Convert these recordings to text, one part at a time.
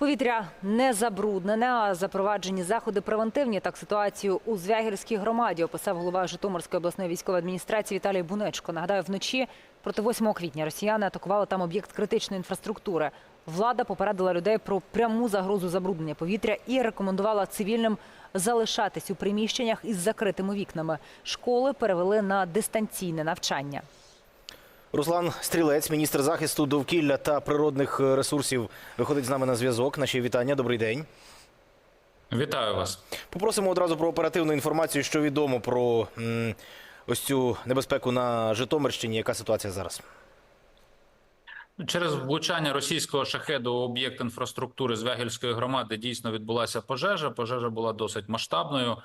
Повітря не забруднене, а запроваджені заходи превентивні. Так ситуацію у Звягільській громаді описав голова Житомирської обласної військової адміністрації Віталій Бунечко. Нагадаю, вночі проти 8 квітня росіяни атакували там об'єкт критичної інфраструктури. Влада попередила людей про пряму загрозу забруднення повітря і рекомендувала цивільним залишатись у приміщеннях із закритими вікнами. Школи перевели на дистанційне навчання. Руслан Стрілець, міністр захисту довкілля та природних ресурсів, виходить з нами на зв'язок. Наші вітання. Добрий день. Вітаю вас. Попросимо одразу про оперативну інформацію, що відомо про м, ось цю небезпеку на Житомирщині. Яка ситуація зараз? Через влучання російського шахеду у об'єкт інфраструктури з Звягільської громади дійсно відбулася пожежа. Пожежа була досить масштабною.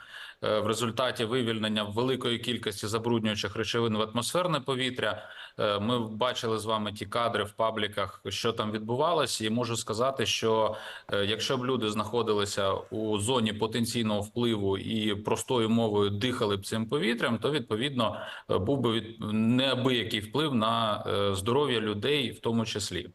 Е, В результаті вивільнення великої кількості забруднюючих речовин в атмосферне повітря. Е, Ми бачили з вами ті кадри в пабліках, що там відбувалося, і можу сказати, що е, якщо б люди знаходилися у зоні потенційного впливу і простою мовою дихали б цим повітрям, то відповідно був би від неабиякий вплив на здоров'я людей, в тому числі.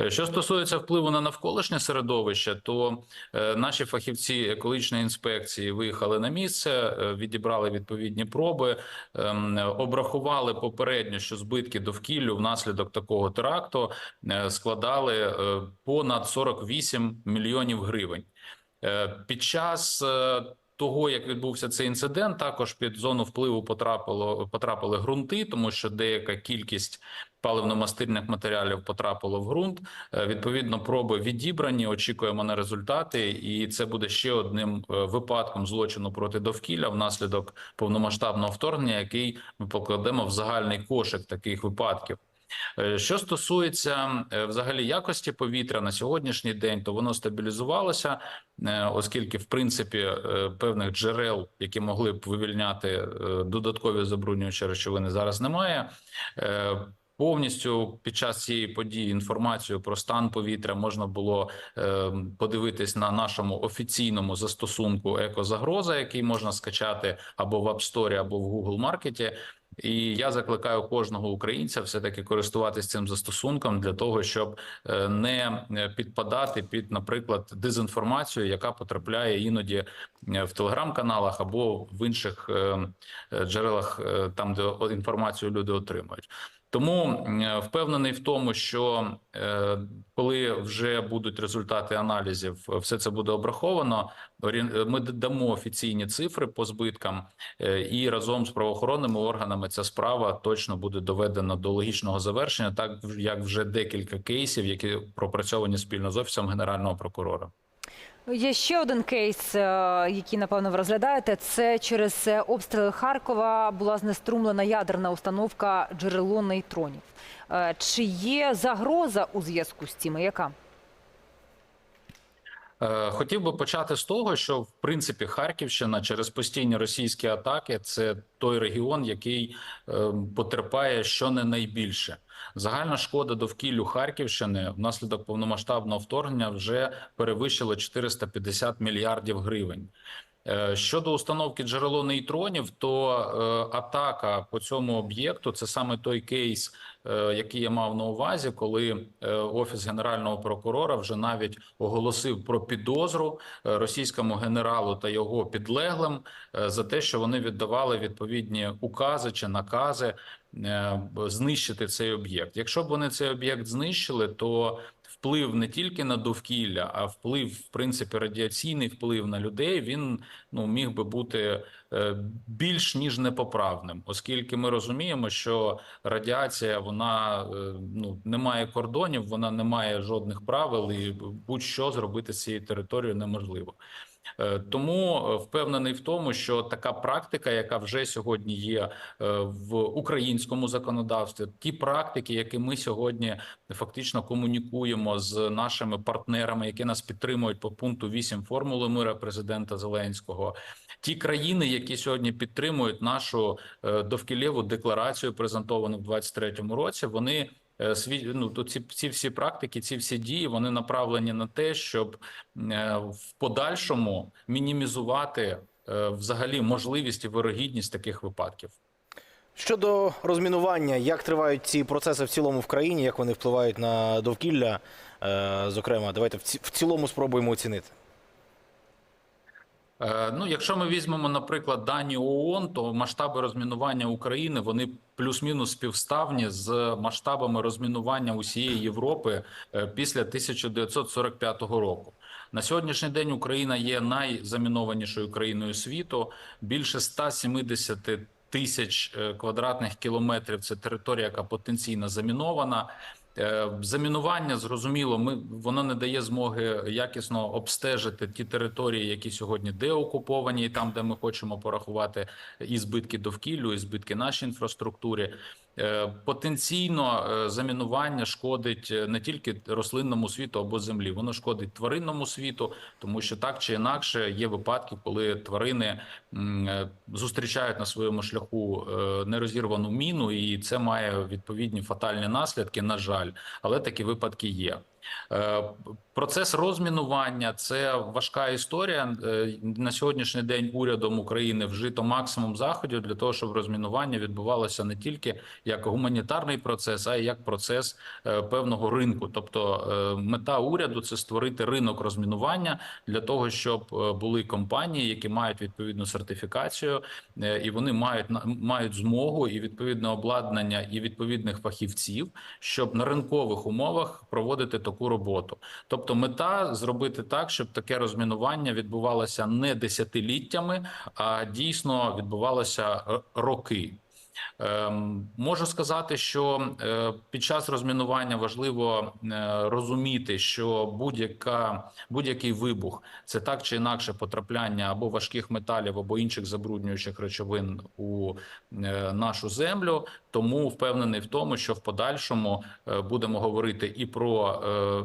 Е, Що стосується впливу на навколишнє середовище, то е, наші фахівці екологічної інспекції виїхали на місце, е, відібрали відповідні проби, ем, обрахували попередньо, що збитки довкіллю внаслідок такого теракту складали понад 48 мільйонів гривень. Під час того, як відбувся цей інцидент, також під зону впливу потрапило потрапили ґрунти, тому що деяка кількість паливно-мастильних матеріалів потрапило в ґрунт. Е, Відповідно, проби відібрані. Очікуємо на результати, і це буде ще одним е, випадком злочину проти довкілля внаслідок повномасштабного вторгнення, який ми покладемо в загальний кошик таких випадків. Е, Що стосується взагалі якості повітря на сьогоднішній день, то воно стабілізувалося, оскільки в принципі певних джерел, які могли б вивільняти додаткові забруднюючі речовини, зараз немає. Е, Повністю під час цієї події інформацію про стан повітря можна було е, подивитись на нашому офіційному застосунку екозагроза, який можна скачати або в App Store, або в Google Маркеті. І я закликаю кожного українця все таки користуватись цим застосунком для того, щоб е, не підпадати під, наприклад, дезінформацію, яка потрапляє іноді е, в телеграм-каналах або в інших е, е, джерелах, е, там де інформацію люди отримують. Тому е, впевнений в тому, що е, коли вже будуть результати аналізів, все це буде обраховано. Ми дамо офіційні цифри по збиткам, е, і разом з правоохоронними органами ця справа точно буде доведена до логічного завершення, так як вже декілька кейсів, які пропрацьовані спільно з офісом генерального прокурора. Є ще один кейс, е, який напевно ви розглядаєте. Це через е, обстріли Харкова була знеструмлена ядерна установка джерело нейтронів. Е, Чи є загроза у зв'язку з цим? Яка? Хотів би почати з того, що в принципі Харківщина через постійні російські атаки це той регіон, який е, потерпає що не найбільше. Загальна шкода довкіллю Харківщини внаслідок повномасштабного вторгнення вже перевищила 450 мільярдів гривень. Е, Щодо установки джерело нейтронів, то е, атака по цьому об'єкту це саме той кейс, е, який я мав на увазі, коли офіс генерального прокурора вже навіть оголосив про підозру російському генералу та його підлеглим за те, що вони віддавали відповідні укази чи накази знищити цей об'єкт. Якщо б вони цей об'єкт знищили, то вплив не тільки на довкілля, а вплив, в принципі, радіаційний вплив на людей він ну міг би бути е, більш ніж непоправним, оскільки ми розуміємо, що радіація вона е, ну не має кордонів, вона не має жодних правил, і будь-що зробити з цією територією неможливо. Е, Тому е, впевнений в тому, що така практика, яка вже сьогодні є е, в українському законодавстві, ті практики, які ми сьогодні фактично комунікуємо з нашими партнерами, які нас підтримують по пункту 8 формули мира президента Зеленського, ті країни, які сьогодні підтримують нашу довкілєву декларацію, презентовану в 2023 році, вони ну, то ці, ці всі практики, ці всі дії, вони направлені на те, щоб е, в подальшому мінімізувати е, взагалі можливість і вирогідність таких випадків. Щодо розмінування, як тривають ці процеси в цілому в країні, як вони впливають на довкілля? Е, Зокрема, давайте в цілому спробуємо оцінити. Е, Ну, якщо ми візьмемо, наприклад, дані ООН, то масштаби розмінування України вони плюс-мінус співставні з масштабами розмінування усієї Європи е, після 1945 року. На сьогоднішній день Україна є найзамінованішою країною світу. Більше 170 тисяч е, квадратних кілометрів. Це територія, яка потенційно замінована. Е, Замінування зрозуміло, ми воно не дає змоги якісно обстежити ті території, які сьогодні деокуповані, і там, де ми хочемо порахувати і збитки довкіллю, і збитки нашій інфраструктурі. Е, Потенційно е, замінування шкодить е, не тільки рослинному світу або землі, воно шкодить тваринному світу, тому що так чи інакше є випадки, коли тварини зустрічають на своєму шляху нерозірвану міну, і це має відповідні фатальні наслідки. На жаль, але такі випадки є. Процес розмінування це важка історія. На сьогоднішній день урядом України вжито максимум заходів для того, щоб розмінування відбувалося не тільки як гуманітарний процес, а й як процес е, певного ринку. Тобто е, мета уряду це створити ринок розмінування для того, щоб е, були компанії, які мають відповідну сертифікацію, і вони мають мають змогу і відповідне обладнання і відповідних фахівців, щоб на ринкових умовах проводити таку роботу. Тобто, мета зробити так, щоб таке розмінування відбувалося не десятиліттями, а дійсно відбувалося роки. Ем, Можу сказати, що е, під час розмінування важливо е, розуміти, що будь-яка будь-який вибух це так чи інакше потрапляння або важких металів, або інших забруднюючих речовин у е, нашу землю. Тому впевнений в тому, що в подальшому будемо говорити і про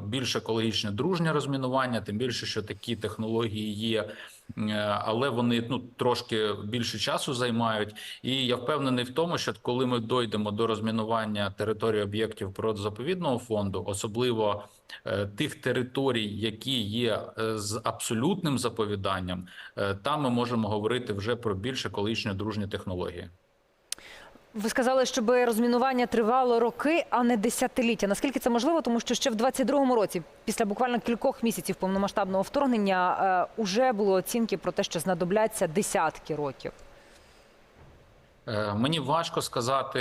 більш екологічне дружнє розмінування, тим більше, що такі технології є. Е, Але вони ну трошки більше часу займають, і я впевнений в тому, що коли ми дойдемо до розмінування території об'єктів природозаповідного фонду, особливо е, тих територій, які є е, з абсолютним заповіданням, там ми можемо говорити вже про більш екологічно дружні технології. Ви сказали, щоб розмінування тривало роки, а не десятиліття. Наскільки це можливо? Тому що ще в 22-му році, після буквально кількох місяців повномасштабного вторгнення, вже були оцінки про те, що знадобляться десятки років. Е, Мені важко сказати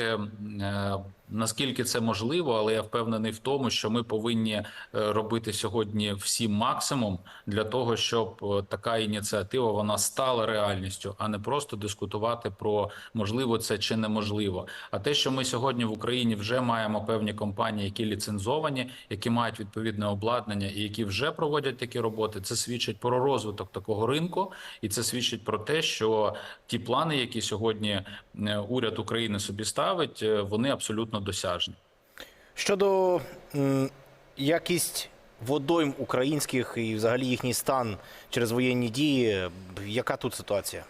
е, наскільки це можливо, але я впевнений в тому, що ми повинні е, робити сьогодні всі максимум для того, щоб е, така ініціатива вона стала реальністю, а не просто дискутувати про можливо це чи неможливо. А те, що ми сьогодні в Україні вже маємо певні компанії, які ліцензовані, які мають відповідне обладнання і які вже проводять такі роботи, це свідчить про розвиток такого ринку, і це свідчить про те, що ті плани, які сьогодні е, уряд України собі ставить, вони абсолютно досяжні. Щодо м, якість водойм українських і взагалі їхній стан через воєнні дії, яка тут ситуація?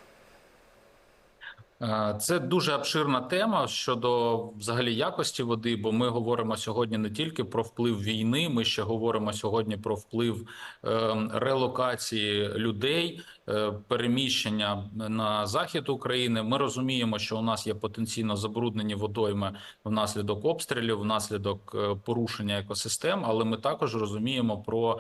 Е, Це дуже обширна тема щодо взагалі якості води, бо ми говоримо сьогодні не тільки про вплив війни, ми ще говоримо сьогодні про вплив е, релокації людей, е, переміщення на захід України. Ми розуміємо, що у нас є потенційно забруднені водойми внаслідок обстрілів, внаслідок порушення екосистем, але ми також розуміємо про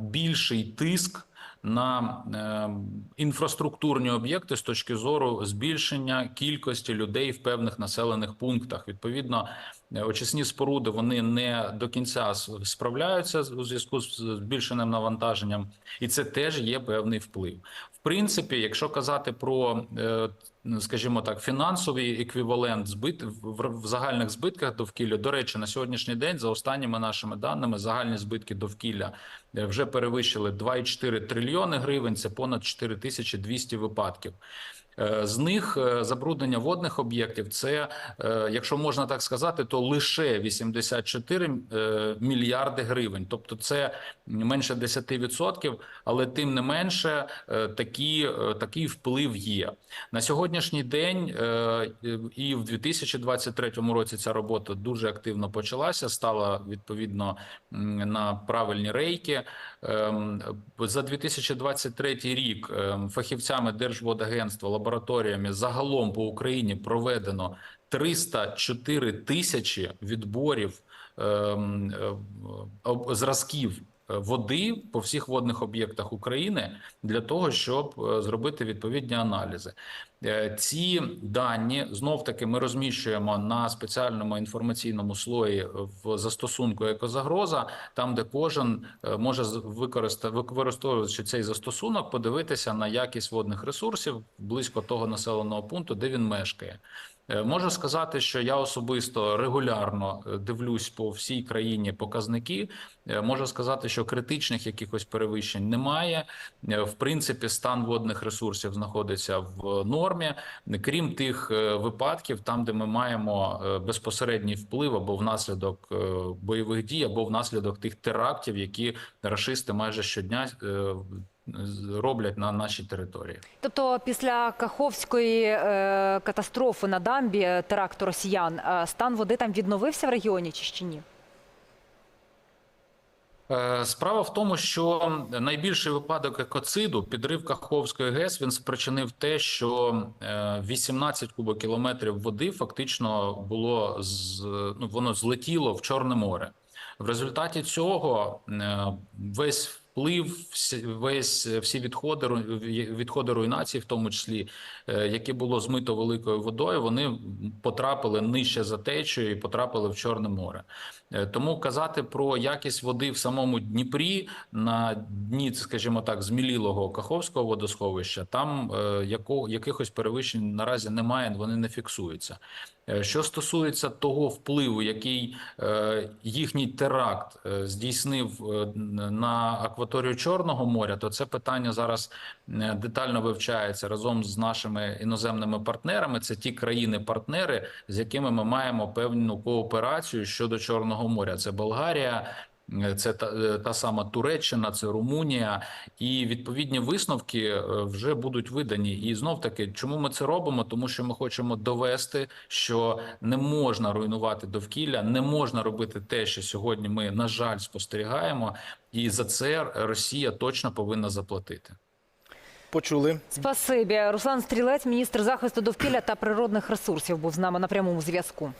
більший тиск на е, інфраструктурні об'єкти з точки зору збільшення кількості людей в певних населених пунктах. Відповідно, очисні споруди вони не до кінця справляються у зв'язку з збільшеним навантаженням, і це теж є певний вплив. В принципі, якщо казати про, е, скажімо так, фінансовий еквівалент збит в, в загальних збитках довкілля, до речі, на сьогоднішній день, за останніми нашими даними, загальні збитки довкілля е, вже перевищили 2,4 трильйони гривень. Це понад 4200 випадків. Е, З них е, забруднення водних об'єктів це, е, якщо можна так сказати, то лише 84 е, мільярди гривень. Тобто це менше 10%, але тим не менше такі, такий вплив є. На сьогоднішній день і в 2023 році ця робота дуже активно почалася, стала відповідно на правильні рейки. Ем, За 2023 рік ем, фахівцями Держводагентства лабораторіями. Загалом по Україні проведено 304 тисячі відборів ем, е, зразків води по всіх водних об'єктах України для того, щоб е, зробити відповідні аналізи. Е, Ці дані знов таки ми розміщуємо на спеціальному інформаційному слої в застосунку екозагроза, там де кожен е, може використовуючи цей застосунок, подивитися на якість водних ресурсів близько того населеного пункту, де він мешкає. Е, Можу сказати, що я особисто регулярно е, дивлюсь по всій країні показники. Е, Можу сказати, що критичних якихось перевищень немає. В принципі, стан водних ресурсів знаходиться в нормі, крім тих випадків, там де ми маємо безпосередній вплив або внаслідок бойових дій, або внаслідок тих терактів, які рашисти майже щодня роблять на нашій території. Тобто, після Каховської е, катастрофи на дамбі е, теракту росіян, е, стан води там відновився в регіоні чи ще ні? Е, Справа в тому, що найбільший випадок екоциду, підрив Каховської ГЕС, він спричинив те, що е, 18 кубокілометрів води фактично було з ну воно злетіло в Чорне море. В результаті цього весь вплив, весь всі відходи відходи руйнації, в тому числі, е, які було змито великою водою, вони потрапили нижче за течією і потрапили в Чорне море. Е, Тому казати про якість води в самому Дніпрі на дні, скажімо так, змілілого Каховського водосховища, там е, яко, якихось перевищень наразі немає, вони не фіксуються. Е, Що стосується того впливу, який е, їхній теракт е, здійснив на акваторію Чорного моря, то це питання зараз детально вивчається разом з нашими іноземними партнерами. Це ті країни-партнери, з якими ми маємо певну кооперацію щодо Чорного моря. Це Болгарія. Е, Це та, е, та сама Туреччина, це Румунія, і відповідні висновки е, вже будуть видані. І знов таки, чому ми це робимо? Тому що ми хочемо довести, що не можна руйнувати довкілля, не можна робити те, що сьогодні ми на жаль спостерігаємо, і за це Росія точно повинна заплатити. Почули. Спасибі. Руслан Стрілець, міністр захисту довкілля та природних ресурсів, був з нами на прямому зв'язку.